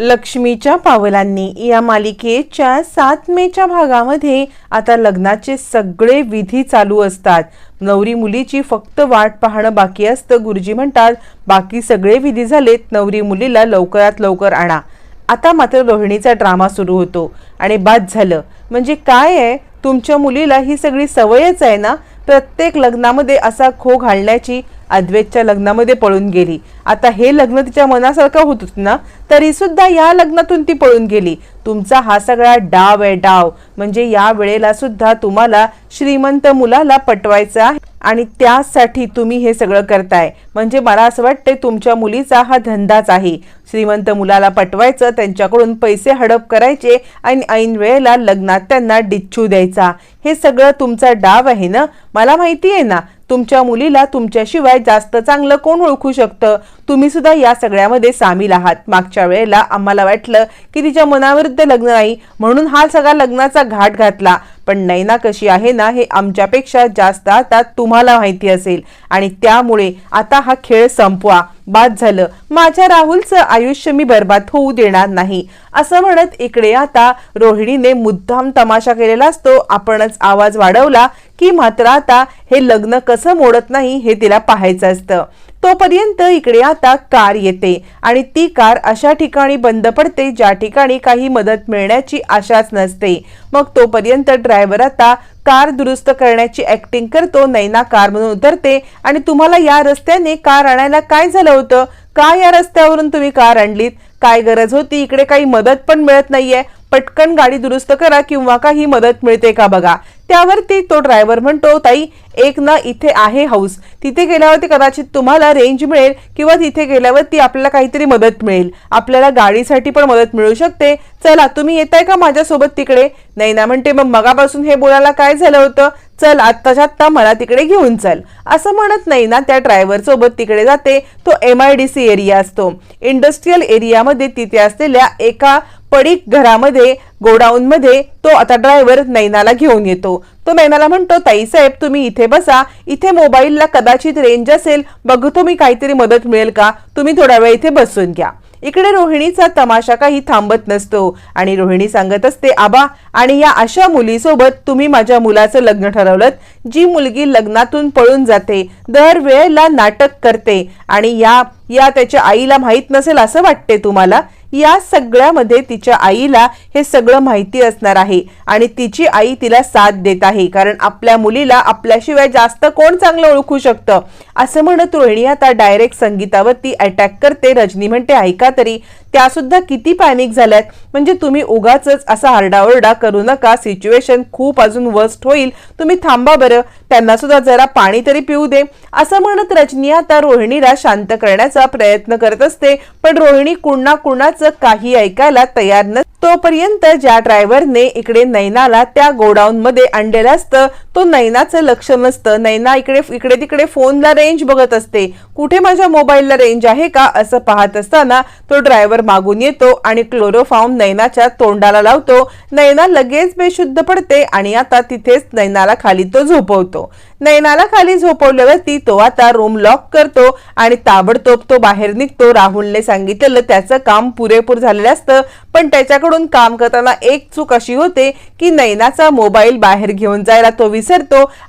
लक्ष्मीच्या पावलांनी या मालिकेच्या सात मेच्या भागामध्ये आता लग्नाचे सगळे विधी चालू असतात. नवरी मुलीची फक्त वाट पाहणं बाकी असतं गुरुजी म्हणतात. बाकी सगळे विधी झालेत नवरी मुलीला लवकरात लवकर आणा. आता मात्र रोहिणीचा ड्रामा सुरू होतो आणि बाद झालं. म्हणजे काय आहे? तुमच्या मुलीला ही सगळी सवयच आहे ना? प्रत्येक लग्नामध्ये असा खो घालण्याची अद्वैतच्या लग्नामध्ये पळून गेली. आता हे लग्न तिच्या मनासारखं होत ना तरी सुद्धा या लग्नातून ती पळून गेली. तुमचा हा सगळा डाव आहे डाव. म्हणजे या वेळेला सुद्धा तुम्हाला श्रीमंत मुलाला पटवायचा आहे आणि त्यासाठी तुम्ही हे सगळं करताय. म्हणजे मला असं वाटतंय तुमच्या मुलीचा हा धंदाच आहे. श्रीमंत मुलाला पटवायचं त्यांच्याकडून पैसे हडप करायचे आणि ऐन वेळेला लग्नात त्यांना डिच्छू द्यायचा. हे सगळं तुमचा डाव आहे ना? मला माहिती आहे ना? तुमच्या मुलीला तुमच्याशिवाय जास्त चांगलं कोण ओळखू शकतं? तुम्ही सुद्धा या सगळ्यामध्ये सामील आहात. मागच्या वेळेला आम्हाला वाटलं की तिच्या मनाविरुद्ध लग्न नाही म्हणून हा सगळा लग्नाचा घाट घातला. पण नैना कशी आहे ना हे आमच्यापेक्षा जास्त आता तुम्हाला माहिती असेल. आणि त्यामुळे आता हा खेळ संपवा. बाद झालं. माझ्या राहुलचं आयुष्य मी बर्बाद होऊ देणार नाही. असं म्हणत इकडे आता रोहिणीने मुद्दाम तमाशा केलेला असतो. आपणच आवाज वाढवला की मात्र आता हे लग्न कसं मोडत नाही हे तिला पाहायचं असतं. तोपर्यंत इकडे आता कार येते आणि ती कार अशा ठिकाणी बंद पडते ज्या ठिकाणी काही मदत मिळण्याची आशाच नसते. मग तोपर्यंत ड्रायव्हर आता कार दुरुस्त करण्याची ऍक्टिंग करतो नैना कार म्हणून उतरते आणि तुम्हाला या रस्त्याने कार आणायला काय झालं होतं? का या रस्त्यावरून तुम्ही कार आणलीत? काय गरज होती? इकडे काही मदत पण मिळत नाहीये. पटकन गाडी दुरुस्त करा किंवा काही मदत मिळते का बघा. त्यावरती तो ड्रायव्हर म्हणतो ताई एक ना इथे आहे हाऊस तिथे गेल्यावरती कदाचित तुम्हाला रेंज मिळेल किंवा तिथे गेल्यावरती आपल्याला काहीतरी मदत मिळेल. आपल्याला गाडीसाठी पण मदत मिळू शकते. चला तुम्ही येताय का माझ्यासोबत तिकडे? नैना म्हणते मग मगापासून हे बोलायला काय झालं होतं? चल आत्ताच्या आत्ता मला तिकडे घेऊन चल. असं म्हणत नाही ना त्या ड्रायव्हर सोबत तिकडे जाते. तो M I D C area असतो. इंडस्ट्रीयल एरियामध्ये तिथे असलेल्या एका पडीक घरामध्ये गोडाऊनमध्ये तो आता ड्रायव्हर नैनाला घेऊन येतो. तो नैनाला म्हणतो ताईसाहेब तुम्ही इथे बसा. इथे मोबाईलला कदाचित रेंज असेल. बघतो मी काहीतरी मदत मिळेल का? तुम्ही थोडा वेळ इथे बसून घ्या. इकडे रोहिणीचा तमाशा काही थांबत नसतो. आणि रोहिणी सांगत असते आबा आणि या अशा मुलीसोबत तुम्ही माझ्या मुलाचं लग्न ठरवलं जी मुलगी लग्नातून पळून जाते दर वेळेला नाटक करते आणि या या त्याच्या आईला माहीत नसेल असं वाटते तुम्हाला? या सगळ्यामध्ये तिच्या आईला हे सगळं माहिती असणार आहे. आणि तिची आई तिला साथ देत आहे. कारण आपल्या मुलीला आपल्याशिवाय जास्त कोण चांगलं ओळखू शकतं? असं म्हणत रोहिणी आता डायरेक्ट संगीतावरती अटॅक करते. रजनी म्हणते ऐका तरी त्या सुद्धा किती पॅनिक झाल्यात? म्हणजे तुम्ही उगाच असा आरडाओरडा करू नका. सिच्युएशन खूप अजून वर्स्ट होईल. तुम्ही थांबा बरं. त्यांना सुद्धा जरा पाणी तरी पिऊ दे. असं म्हणत रजनी आता रोहिणीला शांत करण्याचा प्रयत्न करत असते. पण रोहिणी कुणा कुणाच काही ऐकायला तयार न तोपर्यंत ज्या ड्रायव्हरने इकडे नैनाला त्या गोडाऊन मध्ये आणलेलं असतं तो नैनाचं लक्ष नसतं. नैना इकडे इकडे तिकडे फोनला रेंज बघत असते. कुठे माझ्या मोबाईलला रेंज आहे का? असं पाहत असताना तो ड्रायव्हर मागून येतो आणि क्लोरोफॉर्म नैनाच्या तोंडाला लावतो. नैना लगेच बेशुद्ध पडते आणि आता तिथेच नैनाला खाली तो झोपवतो. नैनाला खाली झोपवल्यावरती तो आता रूम लॉक करतो आणि ताबडतोब तो बाहेर निघतो. राहुलने सांगितलेलं त्याचं काम पुरेपूर झालेलं असतं. पण त्याच्याकडून काम करताना एक चूक अशी होते की नैनाचा मोबाईल बाहेर घेऊन जायला तो विसरतो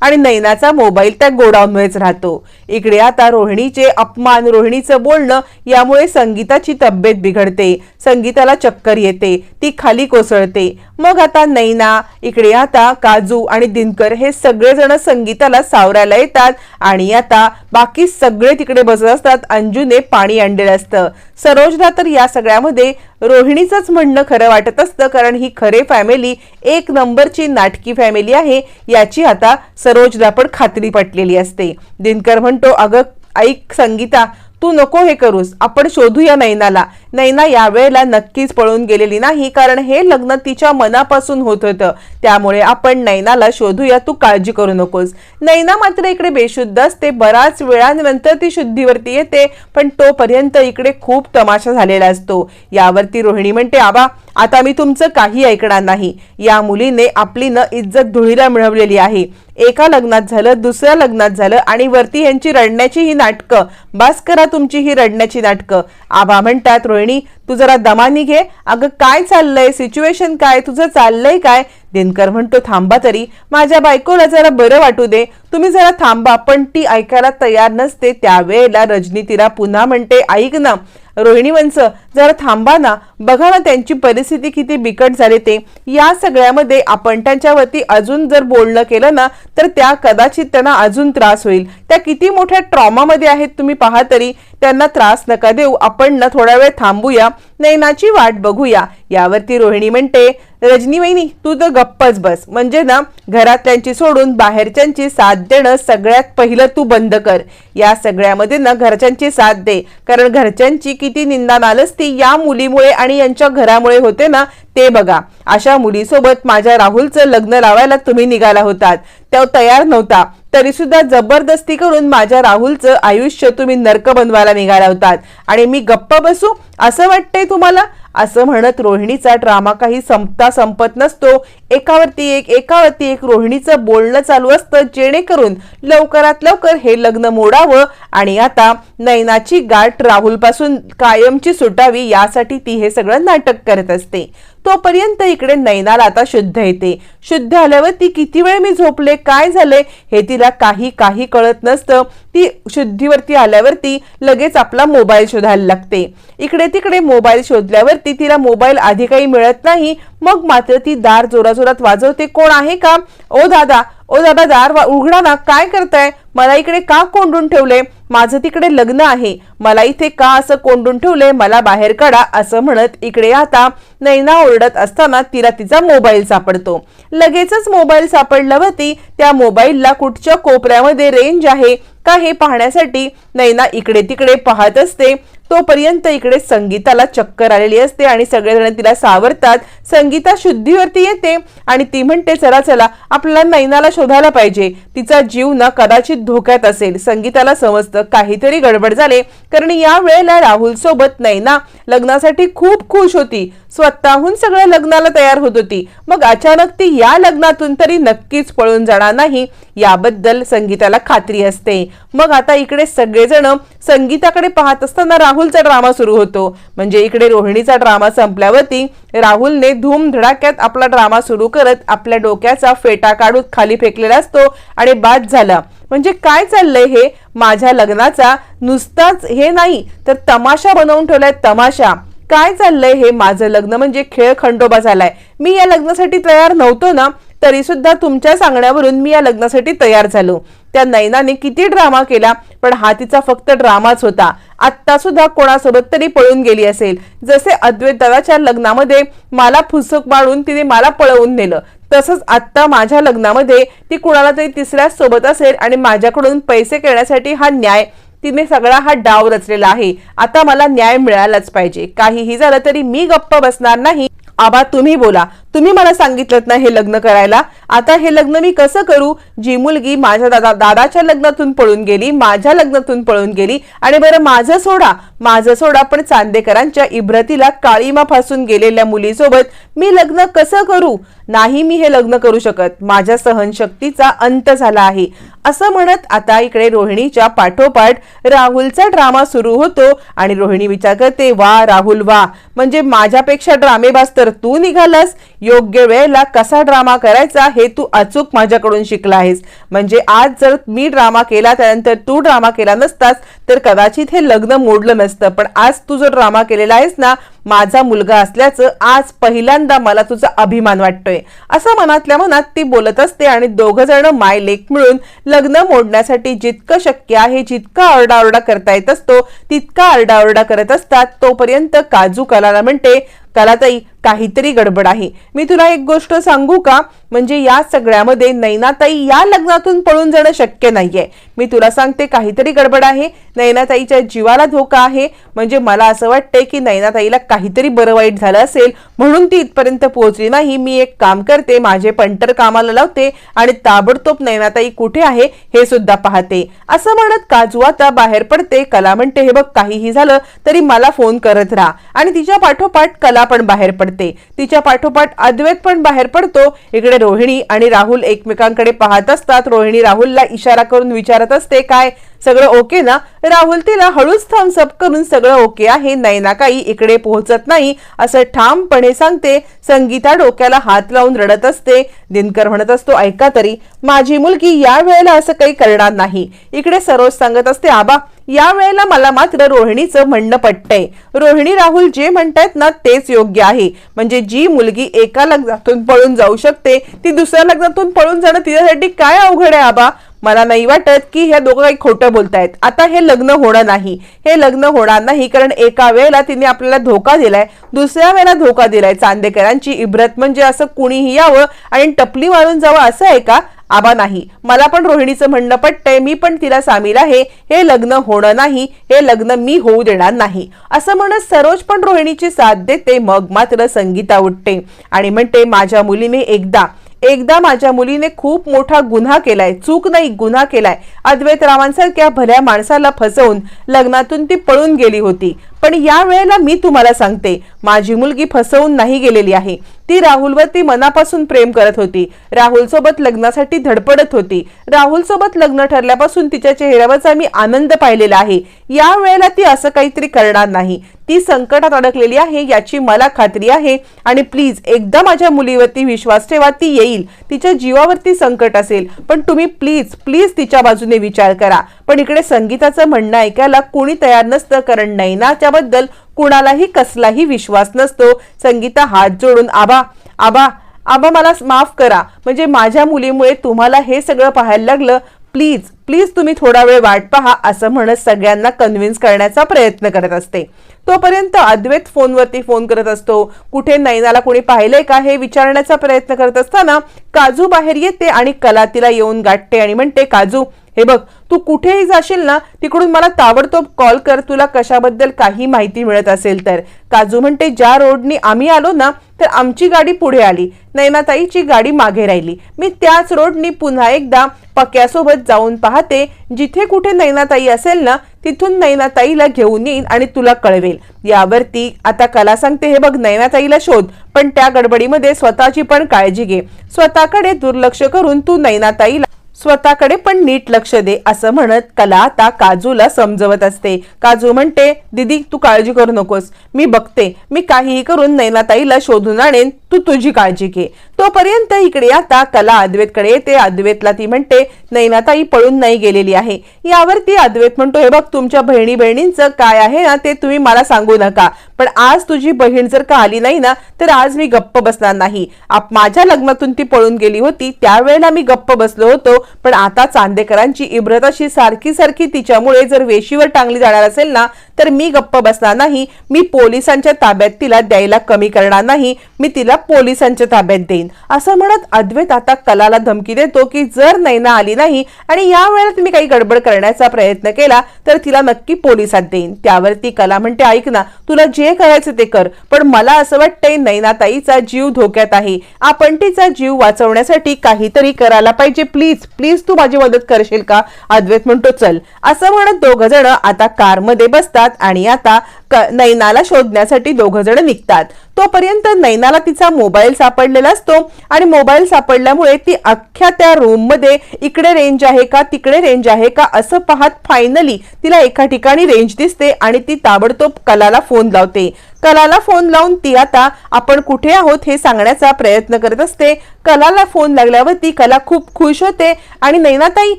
आणि नैनाचा मोबाईल त्या गोडाऊनमध्येच राहतो. इकडे आता रोहिणीचे अपमान रोहिणीचं बोलणं यामुळे संगीताची तब्येत बिघडते. संगीताला चक्कर येते ती खाली कोसळते. मग आता नैना इकडे आता काजू आणि दिनकर हे सगळेजण संगीताला सावरायला येतात आणि आता बाकी सगळे तिकडे बसत असतात अंजूने पाणी आणलेलं असतं. सरोजला तर या सगळ्यामध्ये रोहिणीचंच म्हणणं खरं वाटत असतं कारण ही खरे फॅमिली एक नंबरची नाटकी फॅमिली आहे याची आता सरोजला पण खात्री पटलेली असते. दिनकर म्हणतो अगं ऐक संगीता तू नको हे करूस. आपण शोधूया नैनाला. नैना यावेळेला नक्कीच पळून गेलेली नाही कारण हे लग्न तिच्या मनापासून होत होतं. त्यामुळे आपण नैनाला शोधूया तू काळजी करू नकोस. नैना मात्र इकडे बेशुद्ध असते. बराच वेळानंतर ती शुद्धीवरती येते पण तोपर्यंत इकडे खूप तमाशा झालेला असतो. यावरती रोहिणी म्हणते आबा आता मी तुमचं काही ऐकणार नाही. या मुलीने आपली न इज्जत धुळीला मिळवलेली आहे. एका लग्नात झालं दुसऱ्या लग्नात झालं आणि वरती यांची रडण्याची ही नाटकं. बास करा तुमची ही रडण्याची नाटकं. आबा म्हणतात रोहिणी तू जरा दमानी घे. अगं काय चाललंय? सिच्युएशन काय? तुझं चाललंय काय? दिनकर म्हणतो थांबा तरी. माझ्या बायकोला जरा बरं वाटू दे. तुम्ही जरा थांबा. पण ती ऐकायला तयार नसते. त्यावेळेला रजनी तिला पुन्हा म्हणते ऐक ना रोहिणी वंश जरा थांबा ना. बघा ना त्यांची परिस्थिती किती बिकट झाली ते. या सगळ्यामध्ये आपण त्यांच्यावरती अजून जर बोलणं केलं ना तर त्या कदाचित त्यांना अजून त्रास होईल. त्या किती मोठ्या ट्रॉमामध्ये आहेत तुम्ही पहा तरी त्यांना त्रास नका देऊ. आपण ना थोडा वेळ थांबूया नैनाची वाट बघूया. यावरती रोहिणी म्हणते रजनी वहिनी तू तर गप्पच बस. म्हणजे ना घरातल्यांची सोडून बाहेरच्यांची साथ देणं सगळ्यात पहिलं तू बंद कर. या सगळ्यामध्ये ना घरच्यांची साथ दे. कारण घरच्यांची किती निंदा नालसती या मुलीमुळे आणि यांच्या घरामुळे होते ना ते बघा. अशा मुलीसोबत माझ्या राहुलचं लग्न लावायला तुम्ही निघाला होतात. तो तयार नव्हता. तरी सुद्धा जबरदस्ती करून माझ्या राहुलचं आयुष्य तुम्ही नरक बनवायला निघाला होतात. आणि मी गप्प बसू असं वाटतंय तुम्हाला? असं म्हणत रोहिणीचा ड्रामा काही संपता संपत नसतो. एकावरती एक एकावरती एक रोहिणीचं बोलणं चालू असतं जेणेकरून लवकरात लवकर हे लग्न मोडावं. आणि आता नैनाची गाठ राहुलपासून कायमची सुटावी यासाठी ती हे सगळं नाटक करत असते. तोपर्यंत इकडे नैनाला आता शुद्ध येते. शुद्ध आल्यावर ती किती वेळ मी झोपले काय झाले हे तिला काही काही कळत नसतं. ती शुद्धीवरती आल्यावरती लगेच आपला मोबाईल शोधायला लागते. इकडे तिकडे मोबाईल शोधल्यावरती तिला मोबाईल आधी काही मिळत नाही. मग मात्र ती दार जोराजोरात वाजवते कोण आहे का? ओ दादा ओ दादा दार वा- उघडा ना काय करताय? मला इकडे का कोंडून ठेवले? माझं तिकडे लग्न आहे. मला इथे का असं कोंडून ठेवले मला बाहेर काढा असं म्हणत इकडे आता नैना ओरडत असताना तिला तिचा मोबाईल सापडतो. लगेचच मोबाईल सापडल्यावरती त्या मोबाईलला कुठच्या कोपऱ्यामध्ये रेंज आहे का हे पाहण्यासाठी नैना इकडे तिकडे पाहत असते. तोपर्यंत इकडे संगीताला चक्कर आलेली असते आणि सगळेजण तिला सावरतात. संगीता शुद्धीवरती येते आणि ती म्हणते चला चला आपल्याला नैनाला शोधायला पाहिजे. तिचा जीव ना कदाचित धोक्यात असेल. संगीताला समजतं काहीतरी गडबड झाले. कारण या वेळेला राहुल सोबत नैना लग्नासाठी खूप खुश होती. स्वतःहून सगळं लग्नाला तयार होत होती. मग अचानक ती या लग्नातून तरी नक्कीच पळून जाणार नाही याबद्दल संगीताला खात्री असते. मग आता इकडे सगळेजण संगीताकडे पाहत असताना राहुलचा ड्रामा सुरू होतो. म्हणजे इकडे रोहिणीचा ड्रामा संपल्यावरती राहुलने धूमधडाक्यात आपला ड्रामा सुरू करत आपल्या डोक्याचा फेटा काढून खाली फेकलेला असतो आणि बाद झाला. म्हणजे काय चाललंय हे? माझ्या लग्नाचा नुसताच हे नाही तर तमाशा बनवून ठेवलाय तमाशा. काय चाललंय हे माझं लग्न? म्हणजे खेळ खंडोबा झालाय. मी या लग्नासाठी तयार नव्हतो ना तरी सुद्धा तुमच्या सांगण्यावरून मी या लग्नासाठी तयार झालो. त्या नैनाने किती ड्रामा केला पण हा तिचा फक्त ड्रामाच होता. आत्ता सुद्धा कोणासोबत तरी पळून गेली असेल. जसे अद्वैत दादाच्या लग्नामध्ये मला फुसक मारून तिने मला पळवून नेलं तसंच आत्ता माझ्या लग्नामध्ये ती कुणाला तरी तिसऱ्या सोबत असेल आणि माझ्याकडून पैसे करण्यासाठी हा न्याय तिने सगळा हा डाव रचलेला आहे. आता मला न्याय मिळालाच पाहिजे. काहीही झालं तरी मी गप्प बसणार नाही. आबा तुम्ही बोला. तुम्ही मला सांगितलं ना हे लग्न करायला. आता हे लग्न मी कसं करू? जी मुलगी माझ्या दादा दादाच्या लग्नातून पळून गेली माझ्या लग्नातून पळून गेली. आणि बरं माझं सोडा. माझं सोडा पण चांदेकरांच्या इब्रतीला काळीमा फासून गेलेल्या मुलीसोबत मी लग्न कसं करू? नाही मी हे लग्न करू शकत. माझ्या सहनशक्तीचा अंत झाला आहे. असं म्हणत आता इकडे रोहिणीच्या पाठोपाठ राहुलचा ड्रामा सुरू होतो आणि रोहिणी विचार करते वा राहुल वा. म्हणजे माझ्यापेक्षा ड्रामेबाज तर तू निघालास? योग्य वेळेला कसा ड्रामा करायचा हे तू अचूक माझ्याकडून शिकला आहेस म्हणजे आज जर मी ड्रामा केला त्यानंतर तू ड्रामा केला नसतास तर कदाचित हे लग्न मोडलं नसतं. पण आज तू जो ड्रामा केलेला आहेस ना माझा मुलगा असल्याचं आज पहिल्यांदा मला तुझा अभिमान वाटतोय. असं मनातल्या मनात ती बोलत असते आणि दोघं जण माय लेक मिळून लग्न मोडण्यासाठी जितकं शक्य आहे जितका आरडाओरडा करता येत असतो तितका आरडाओरडा करत असतात. तोपर्यंत काजू कलाला म्हणते कलाताई काहीतरी गडबड आहे. मी तुला एक गोष्ट सांगू का? म्हणजे या सगळ्यामध्ये नैनाताई या लग्नातून पळून जाणं शक्य नाहीये. मी तुला सांगते काहीतरी गडबड आहे. नैनाताईच्या जीवाला धोका आहे. म्हणजे मला असं वाटतंय की नैनाताईला काहीतरी बरं वाईट झालं असेल. म्हणून ती इथपर्यंत पोहोचली नाही. मी एक काम करते. माझे पंटर कामाला लावते आणि ताबडतोब नैनाताई कुठे आहे हे सुद्धा पाहते. असं म्हणत काजू आता बाहेर पडते. कला म्हणते हे बघ काहीही झालं तरी मला फोन करत राहा. आणि तिच्या पाठोपाठ कला पण बाहेर पडते. तिच्या पाठोपाठ अद्वैत पण बाहेर पडतो. इकडे रोहिणी आणि राहुल एकमेकांकडे पाहत असतात. रोहिणी राहुलला इशारा करून विचारत असते काय? सगळं ओके ना? राहुल तिला हळूच थम्सअप करून सगळं ओके आहे नैनाकाई इकडे पोहोचत नाही असं ठामपणे सांगते. संगीता डोक्याला हात लावून रडत असते. दिनकर म्हणत असतो ऐका तरी माझी मुलगी या वेळेला असं काही करणार नाही. इकडे सरोज सांगत असते आबा या वेळेला मला मात्र रोहिणीचं म्हणणं पटतंय. रोहिणी राहुल जे म्हणतायत ना तेच योग्य आहे. म्हणजे जी मुलगी एका लग्नातून पळून जाऊ शकते ती दुसऱ्या लग्नातून पळून जाणं तिच्यासाठी काय अवघड आहे आबा? मला नाही वाटत की ह्या दोघं काही खोटं बोलतायत. आता हे लग्न होणार नाही. हे लग्न होणार नाही कारण एका वेळेला तिने आपल्याला धोका दिलाय दुसऱ्या वेळेला धोका दिलाय. चांदेकरांची इब्रत म्हणजे असं कुणीही यावं आणि टपली मारून जावं असं आहे का? आबा नाही. मला पण रोहिणीचं म्हणणं पटतंय मी पण तिला सामील आहे. हे लग्न होणं नाही हे लग्न मी होऊ देणार नाही. असं म्हणत सरोज पण रोहिणीची साथ देते मग मात्र संगीता उठते आणि म्हणते माझ्या मुलीने एकदा एकदा माझ्या मुलीने खूप मोठा गुन्हा केलाय चूक नाही गुन्हा केलाय. अद्वैत रामांसारख्या भल्या माणसाला फसवून लग्नातून ती पळून गेली होती. पण या वेळेला मी तुम्हाला सांगते माझी मुलगी फसवून नाही गेलेली आहे. ती राहुलवर ती मनापासून प्रेम करत होती. राहुल सोबत लग्नासाठी धडपडत होती. राहुल सोबत लग्न ठरल्यापासून तिच्या चेहऱ्यावरचा मी आनंद पाहिलेला आहे. या वेळेला ती असं काहीतरी करणार नाही. ती संकटात अडकलेली आहे याची मला खात्री आहे. आणि प्लीज एकदा माझ्या मुलीवरती विश्वास ठेवा ती येईल. तिच्या जीवावरती संकट असेल. पण तुम्ही प्लीज प्लीज तिच्या बाजूने विचार करा. पण इकडे संगीताचं म्हणणं ऐकायला कोणी तयार नसतं कारण नैना त्याबद्दल कुणालाही कसलाही विश्वास नसतो. संगीता हात जोडून आबा आबा आबा मला माफ करा. म्हणजे माझ्या मुलीमुळे तुम्हाला हे सगळं पाहायला लागलं. प्लीज प्लीज तुम्ही थोडा वेळ वाट पहा असं म्हणत सगळ्यांना कन्व्हिन्स करण्याचा प्रयत्न करत असते. तोपर्यंत अद्वैत फोनवरती फोन करत असतो. कुठे नैनाला कोणी पाहिलंय का हे विचारण्याचा प्रयत्न करत असताना काजू बाहेर येते आणि कला तिला येऊन गाठते आणि म्हणते काजू हे बघ तू कुठेही जाशील ना तिकडून मला ताबडतोब कॉल कर तुला कशाबद्दल काही माहिती मिळत असेल तर. काजू म्हणते ज्या रोडनी आम्ही आलो ना तर आमची गाडी पुढे आली. नैनाताईची गाडी मागे राहिली. मी त्याच रोडनी पुन्हा एकदा पक्यासोबत जाऊन पाहते. जिथे कुठे नैनाताई असेल ना तिथून नैनाताईला घेऊन येईन आणि तुला कळवेल. यावरती आता कला सांगते हे बघ नैनाताईला शोध. पण त्या गडबडीमध्ये स्वतःची पण काळजी घे. स्वतःकडे दुर्लक्ष करून तू नैनाताईला स्वतःकडे पण नीट लक्ष दे असं म्हणत कला आता काजूला समजवत असते. काजू म्हणते दीदी तू काळजी करू नकोस. मी बघते. मी काहीही करून नैनाताईला शोधून आणेन. तू तुझी काळजी घे. तोपर्यंत इकडे आता कला अद्वेतकडे येते. अद्वेतला ती म्हणते नैनाताई पळून नाही गेलेली आहे. यावरती अद्वैत म्हणतो हे बघ तुमच्या बहिणी बहिणींचं काय आहे ना ते तुम्ही मला सांगू नका. पण आज तुझी बहीण जर का आली नाही ना तर आज मी गप्प बसणार नाही. आप माझ्या लग्नातून ती पळून गेली होती. त्यावेळेला मी गप्प बसलो होतो. पण आता चांदेकरांची इब्रत अशी सारखी सारखी तिच्यामुळे जर वेशीवर टांगली जाणार असेल ना तर मी गप्प बसणार नाही. मी पोलिसांच्या ताब्यात तिला द्यायला कमी करणार नाही. मी तिला पोलिसांच्या ताब्यात देईन. असं म्हणत अद्वैत आता कलाला धमकी देतो की जर नैना आली नाही आणि या वेळेला तुम्ही काही गडबड करण्याचा प्रयत्न केला तर तिला नक्की पोलिसात देईन. त्यावरती कला म्हणते ऐक ना तुला जे करायचं ते कर पण मला असं वाटतंय नैनाताईचा जीव धोक्यात आहे. आपण तिचा जीव वाचवण्यासाठी काहीतरी करायला पाहिजे प्लीज. प्लीज तू माझी मदत करशील का? अद्वैत म्हणतो चल. असं म्हणत दोघ जण आता कारमध्ये बसतात आणि आता क- नैनाला शोधण्यासाठी दोघ जण निघतात. तोपर्यंत नैनाला तिचा मोबाईल सापडलेला असतो आणि मोबाईल सापडल्यामुळे ती अख्ख्या त्या रूममध्ये इकडे रेंज आहे का तिकडे रेंज आहे का असं पाहत फायनली तिला एका ठिकाणी रेंज दिसते आणि ती ताबडतोब कलाला फोन लावते. कलाला फोन लावून ती आता आपण कुठे आहोत हे सांगण्याचा प्रयत्न करत असते. कलाला फोन लागल्यावर ती कला खूप खुश होते आणि नैनाताई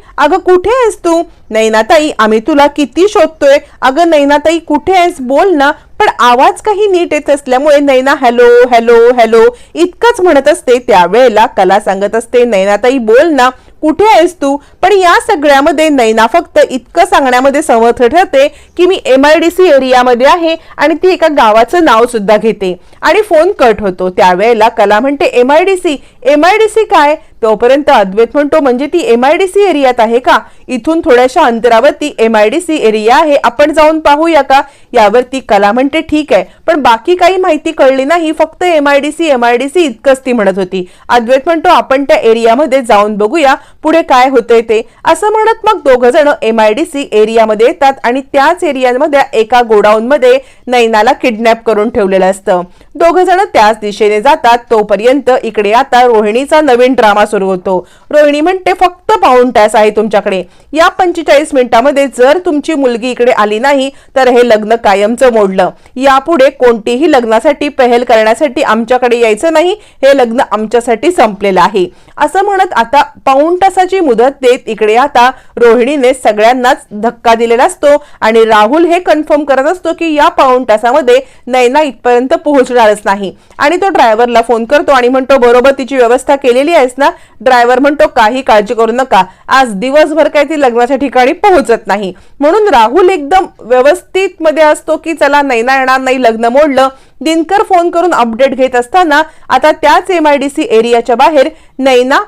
अगं कुठे आहेस तू? नैनाताई आम्ही तुला किती शोधतोय. अगं नैनाताई कुठे आहेस? बोल ना. पण आवाज काही नीट येत असल्यामुळे नैना हॅलो हॅलो हॅलो इतकंच म्हणत असते. त्यावेळेला कला सांगत असते नैनाताई बोल ना. कुठे आहेस तू? पण या सगळ्यामध्ये नैना फक्त इतकं सांगण्यामध्ये समर्थ ठरते की मी एम आय डी सी एरियामध्ये आहे आणि ती एका गावाचं नाव सुद्धा घेते. आणि फोन कट होतो. त्यावेळेला कला म्हणते M I D C M I D C काय? तोपर्यंत अद्वैत म्हणतो म्हणजे ती एम आय डी सी एरियात आहे का? इथून थोड्याशा अंतरावरती M I D C area आहे. आपण जाऊन पाहूया का? यावरती कला म्हणते ठीक आहे. पण बाकी काही माहिती कळली नाही. फक्त M I D C M I D C इतकंच ती म्हणत होती. अद्वैत म्हणतो आपण त्या एरियामध्ये जाऊन बघूया. पुढे काय होतंय ते? असं म्हणत मग दोघ जण एम आय डी सी एरियामध्ये येतात आणि त्याच एरियामध्ये एका गोडाऊनमध्ये नैनाला किडनॅप करून ठेवलेलं असतं. दोघ जण त्याच दिशेने जातात. तोपर्यंत इकडे आता रोहिणीचा नवीन ड्रामा सुरू होतो. रोहिणी म्हणते फक्त पाऊण टॅस आहे तुमच्याकडे. या पंचेचाळीस मिनिटामध्ये जर तुमची मुलगी इकडे आली नाही तर हे लग्न कायमचं मोडलं. यापुढे कोणतीही लग्नासाठी पहल करण्यासाठी आमच्याकडे यायचं नाही. हे लग्न आमच्यासाठी संपलेलं आहे. असं म्हणत आता पाऊण तासाची मुदत देत इकडे आता रोहिणीने सगळ्यांनाच धक्का दिलेला असतो आणि राहुल हे कन्फर्म करत असतो की या पाऊण तासामध्ये नैना इथपर्यंत पोहोचणारच नाही. आणि तो ड्रायव्हरला फोन करतो आणि म्हणतो बरोबर तिची व्यवस्था केलेली आहेस ना? ड्रायव्हर म्हणतो काही काळजी करू नका. आज दिवसभर काय ती लग्नाच्या ठिकाणी पोहोचत नाही. म्हणून राहुल एकदम व्यवस्थित मध्ये असतो की चला नैना येणार नाही लग्न मोडलं. दिनकर फोन करून अपडेट घेत असताना आता त्याच एम आय डी सी एरियाच्या बाहेर नैना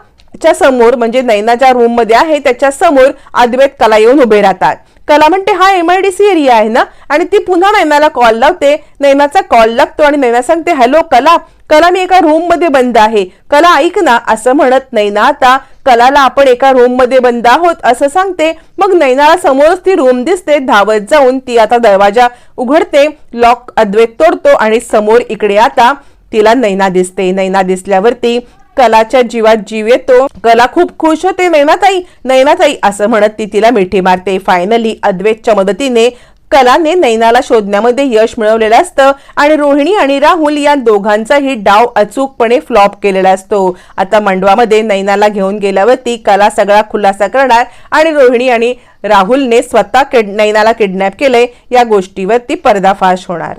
च्या समोर म्हणजे नैना ज्या रूममध्ये आहे त्याच्यासमोर अद्वैत कला येऊन उभे राहतात. कला म्हणते हा M I D C area आहे ना? आणि ती पुन्हा नैनाला कॉल लावते. नैनाचा कॉल लागतो आणि नैना सांगते हॅलो कला. कला मी एका रूममध्ये बंद आहे. कला ऐक ना असं म्हणत नैना आता कलाला आपण एका रूममध्ये बंद आहोत असं सांगते. मग नैनाला समोरच ती रूम दिसते. धावत जाऊन ती आता दरवाजा उघडते. लॉक अद्वैत तोडतो आणि समोर इकडे आता तिला नैना दिसते. नैना दिसल्यावरती कलाच्या जीवात जीव येतो. कला खूप खुश होते नैनाताई नैनाताई असं म्हणत ती तिला मिठी मारते. फायनली अद्वैतच्या मदतीने कलाने नैनाला शोधण्यामध्ये यश मिळवलेलं असतं आणि रोहिणी आणि राहुल या दोघांचाही डाव अचूकपणे फ्लॉप केलेला असतो. आता मंडवामध्ये नैनाला घेऊन गेल्यावरती कला सगळा खुलासा करणार आणि रोहिणी आणि राहुलने स्वतः किड नैनाला किडनॅप केलंय. या गोष्टीवरती पर्दाफाश होणार.